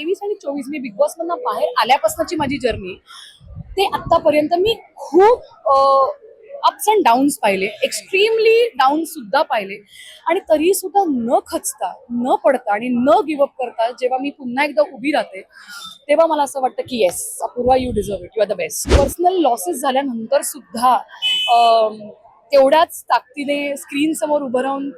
तेवीस आणि चोवीस मी बिग बॉस मधनं बाहेर आल्यापासूनची माझी जर्नी ते आतापर्यंत मी खूप अप्स अँड डाऊन्स पाहिले. एक्स्ट्रीमली डाऊन सुद्धा पाहिले. आणि तरी सुद्धा न खचता न पडता आणि न गिवअप करता जेव्हा मी पुन्हा एकदा उभी राहते तेव्हा मला असं वाटतं की yes Apurva you deserve it you are the best personal losses झाल्यानंतर सुद्धा तेवढ्याच ताकदीने स्क्रीन समोर उभं राहून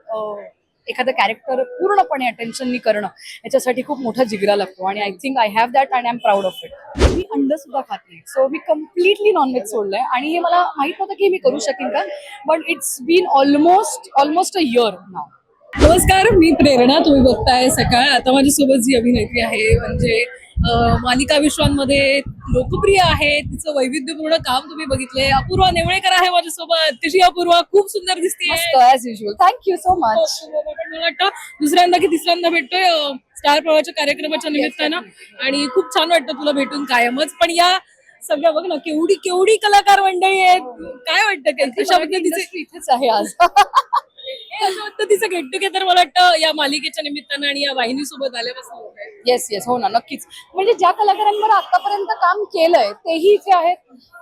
एखादं कॅरेक्टर पूर्णपणे अटेन्शननी करणं याच्यासाठी खूप मोठा जिगरा लागतो. आणि I think I have that and I am proud of it मी अंड सुद्धा खात नाही. सो मी कम्प्लिटली नॉनव्हेज सोडलंय. आणि हे मला माहीत नव्हतं की मी करू शकेन का but it's been almost almost a year now नमस्कार मी प्रेरणा. तुम्ही बघताय सकाळ. आता माझ्यासोबत जी अभिनेत्री आहे म्हणजे मालिका विश्वांमध्ये लोकप्रिय आहे. तिचं वैविध्यपूर्ण काम तुम्ही बघितले अपूर्वा नेवळेकर आहे माझ्यासोबत. कशी अपूर्वा खूप सुंदर दिसते थँक्यू सो मच मला वाटतं दुसऱ्यांदा की तिसऱ्यांदा भेटतोय. स्टार प्रवाहाच्या कार्यक्रमाच्या निमित्तानं. आणि खूप छान वाटतं तुला भेटून कायमच. पण या सगळ्या बघ ना केवढी केवढी कलाकार मंडळी आहेत. काय वाटतं? काय कशा पद्धतीचे इथेच आहे आज. तिचं गेट टुगेदर मला वाटतं या मालिकेच्या निमित्तानं आणि या वाहिनी सोबत आल्यापासून. होत आहे. येस येस हो ना नक्कीच. म्हणजे ज्या कलाकारांवर आतापर्यंत काम केलंय तेही इथे आहेत.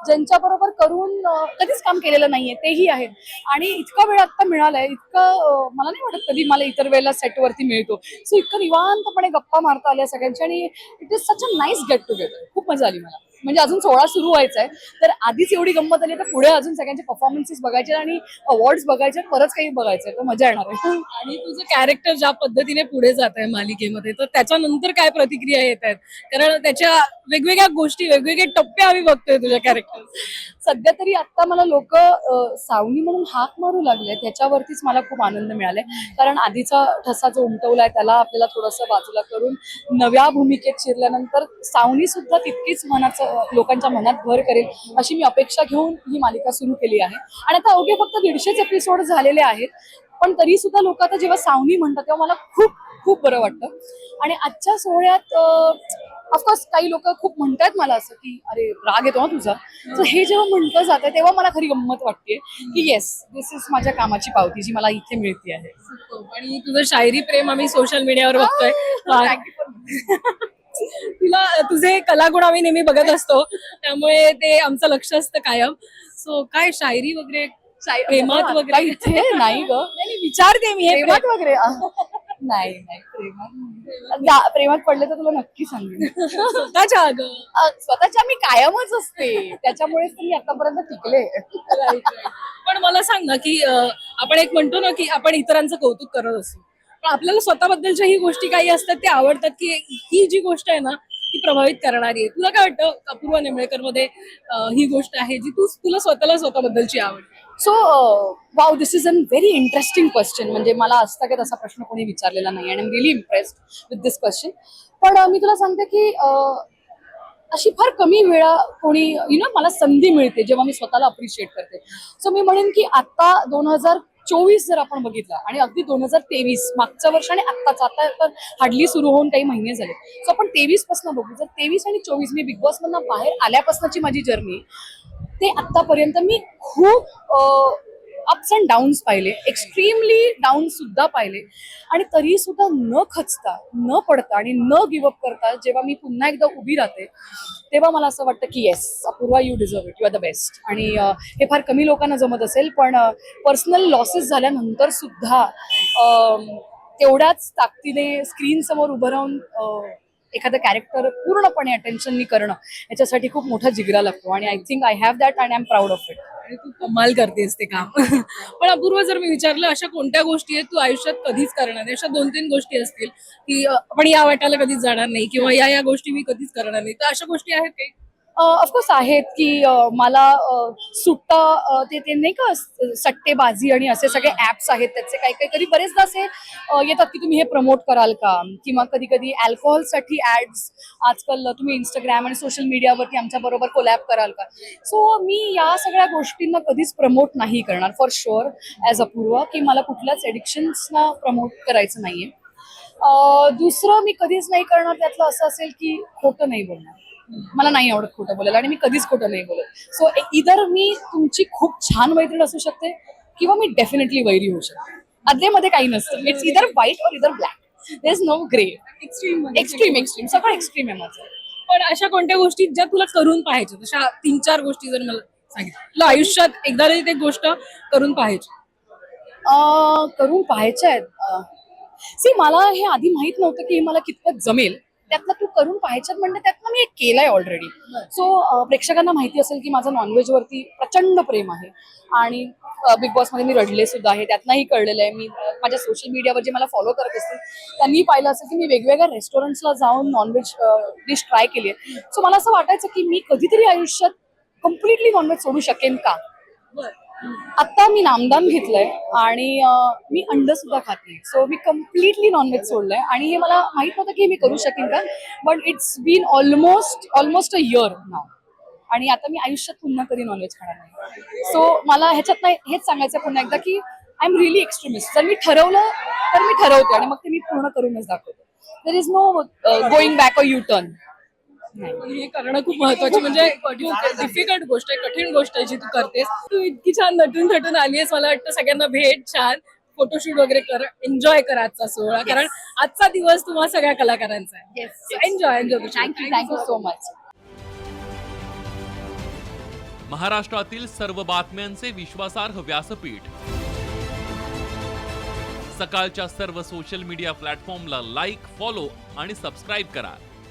ज्यांच्या बरोबर करून अं, कधीच काम केलेलं नाहीये तेही आहेत. आणि इतका वेळ आता मिळालाय इतकं अं, मला नाही वाटत कधी मला इतर वेळेला सेटवरती मिळतो. सो इतकं निवांतपणे गप्पा मारता आल्या सगळ्यांची आणि it is such a nice get together खूप मजा आली मला. म्हणजे अजून सोळा सुरू व्हायचा आहे तर आधीच एवढी गंमत आली तर पुढे अजून सगळ्यांचे परफॉर्मन्सेस बघायचे आणि अवॉर्ड्स बघायचे परत काही बघायचंय. तर मजा येणार आहे. आणि तुझं कॅरेक्टर ज्या पद्धतीने पुढे जात आहे मालिकेमध्ये तर त्याच्यानंतर काय प्रतिक्रिया येत आहेत कारण त्याच्या वेगवेगळ्या गोष्टी वेगवेगळे टप्पे आम्ही बघतोय तुझ्या कॅरेक्टर सध्या तरी आता मला लोक सावनी म्हणून हाक मारू लागले त्याच्यावरतीच मला खूप आनंद मिळालाय. कारण आधीचा ठसा जो उमटवलाय त्याला आपल्याला थोडंसं बाजूला करून नव्या भूमिकेत शिरल्यानंतर सावनी सुद्धा तितकीच मनाचं लोकांच्या मनात भर करेल अशी मी अपेक्षा घेऊन ही मालिका सुरू केली आहे. आणि आता अवघे फक्त दीडशेच एपिसोड झालेले आहेत पण तरी सुद्धा लोक आता जेव्हा सावनी म्हणतात तेव्हा मला खूप खूप बरं वाटतं. आणि आजच्या सोहळ्यात ऑफकोर्स काही लोक खूप म्हणतात मला असं की अरे राग येतो ना तुझा. तर हे जेव्हा म्हटलं जातं तेव्हा मला खरी गंमत वाटते की येस दिस इज माझ्या कामाची पावती जी मला इथे मिळते आहे. आणि तुझं शायरी प्रेम आम्ही सोशल मीडियावर बघतोय. For- तुला तुझे कलागुण आम्ही नेहमी बघत असतो. त्यामुळे ते आमचं लक्ष असतं कायम. सो काय शायरी वगैरे? प्रेमात वगैरे? इथे? नाही ग. विचारते मी हे प्रेमात वगैरे? नाही नाही प्रेमात प्रेमात पडले तर तुला नक्की सांगेन. स्वतःच्या अगं. स्वतःच्या मी कायमच असते. त्याच्यामुळेच मी आतापर्यंत टिकले. पण मला सांग ना की आपण एक म्हणतो ना की आपण इतरांचं कौतुक करत असतो आपल्याला स्वतःबद्दलच्या ही गोष्टी काही असतात ते आवडतात की ही जी गोष्ट आहे ना ती प्रभावित करणारी आहे. तुला काय वाटतं अपूर्व नेमळेकरमध्ये ही गोष्ट आहे जी तू तुला स्वतःला स्वतःबद्दलची आवड so wow this is an very interesting question म्हणजे मला असता का तसा प्रश्न कोणी विचारलेला नाही आणि am really impressed with this question पण मी तुला सांगते की अशी फार कमी वेळा कोणी यु नो मला संधी मिळते जेव्हा मी स्वतःला अप्रिशिएट करते. सो मी म्हणेन की आता दोन हजार चोवीस जर आपण बघितलं आणि अगदी दोन हजार तेवीस मागच्या वर्ष आणि आत्ताच आता तर हार्डली सुरू होऊन काही महिने झाले. सो आपण तेवीसपासून बघू जर तेवीस आणि चोवीस मी बिग बॉस मधनं बाहेर आल्यापासूनची माझी जर्नी ते आतापर्यंत मी खूप अप्स अँड डाऊन्स पाहिले एक्स्ट्रीमली डाऊन सुद्धा पाहिले. आणि तरी सुद्धा न खचता न पडता आणि न गिवअप करता जेव्हा मी पुन्हा एकदा उभी राहते तेव्हा मला असं वाटतं की yes Apurva you deserve it you are the best आणि हे फार कमी लोकांना जमत असेल पण पर्सनल लॉसेस झाल्यानंतर सुद्धा तेवढ्याच ताकदीने स्क्रीन समोर उभं राहून एखादं कॅरेक्टर पूर्णपणे अटेन्शननी करणं याच्यासाठी खूप मोठा जिगरा लागतो. आणि I think I have that and I am proud of it आणि तू कमाल करतेस ते काम. पण अपूर्व जर मी विचारलं अशा कोणत्या गोष्टी आहेत तू आयुष्यात कधीच करणार नाही? अशा दोन तीन गोष्टी असतील की आपण या वाटाला कधीच जाणार नाही किंवा या या गोष्टी मी कधीच करणार नाही. तर अशा गोष्टी आहेत काही? ऑफकोर्स आहेत की मला सुट्टा ते ते नाही का सट्टेबाजी आणि असे सगळे ऍप्स आहेत त्याचे काही काही कधी बरेचदा असे येतात की तुम्ही हे प्रमोट कराल का? किंवा कधी कधी अल्कोहोलसाठी ऍड्स आजकाल तुम्ही इंस्टाग्राम आणि सोशल मीडियावरती आमच्या बरोबर कोलॅब कराल का? सो मी या सगळ्या गोष्टींना कधीच प्रमोट नाही करणार फॉर शुअर ॲज अपूर्व की मला कुठल्याच एडिक्शन्सना प्रमोट करायचं नाहीये. आहे दुसरं मी कधीच नाही करणार त्यातलं असं असेल की खोटं नाही बोलणार. मला नाही आवडत खोटं बोलायला आणि मी कधीच खोटं नाही बोलत. सो इधर मी तुमची खूप छान मैत्रीण असू शकते किंवा मी डेफिनेटली वैरी होऊ शकते. आदलेमध्ये काही नसतं. इट्स इधर व्हाईट और इधर black there is no grey extreme extreme extreme सगळं एक्स्ट्रीम आहे माझं. पण अशा कोणत्या गोष्टी ज्या तुला करून पाहायच्या? तशा तीन चार गोष्टी जर मला सांगितलं तुला आयुष्यात एकदा तरी ते गोष्ट करून पाहायची. करून पाहायच्या आहेत. सी मला हे आधी माहीत नव्हतं की हे मला कितपत जमेल. त्यातलं तू करून पाहायच्यात म्हणजे त्यातनं मी एक केलंय ऑलरेडी सो प्रेक्षकांना माहिती असेल की माझं नॉनव्हेज वरती प्रचंड प्रेम आहे. आणि बिग बॉसमध्ये मी रडले सुद्धा आहे त्यातनंही कळलेलं आहे. मी माझ्या सोशल मीडियावर जे मला फॉलो करत असतील त्यांनी पाहिलं असेल की मी वेगवेगळ्या रेस्टॉरंट्सला जाऊन नॉनव्हेज डिश ट्राय केली आहे. सो मला असं वाटायचं की मी कधीतरी आयुष्यात कम्प्लिटली नॉनव्हेज सोडू शकेन का? आता मी नामदान घेतलंय आणि मी अंड सुद्धा खात नाही. सो मी कम्प्लिटली नॉनव्हेज सोडलंय. आणि हे मला माहीत नव्हतं की मी करू शकेन का but it's been almost almost a year now आणि आता मी आयुष्यात पुन्हा कधी नॉनव्हेज खाणार नाही. सो मला ह्याच्यात नाही हेच सांगायचं पुन्हा एकदा की आय एम रिअली एक्स्ट्रीमिस्ट जर मी ठरवलं तर मी ठरवते आणि मग ते मी पूर्ण करूनच दाखवते. There is no going back a U turn हे करणं खूप महत्वाची म्हणजे डिफिकल्ट गोष्ट आहे कठीण गोष्ट आहे जी तू करतेस. तू इतकी छान नटून थटून आलीयस मला वाटतं सगळ्यांना भेट छान. फोटोशूट वगैरे कर एन्जॉय कर आजचा सोहळा कारण आजचा दिवस तुम्हा सगळ्या कलाकारांचा आहे. Enjoy enjoy thank you thank you so much महाराष्ट्रातील सर्व बातम्यांचे विश्वासार्ह व्यासपीठ. सकाळच्या सर्व सोशल मीडिया प्लॅटफॉर्मला लाईक फॉलो आणि सबस्क्राईब करा.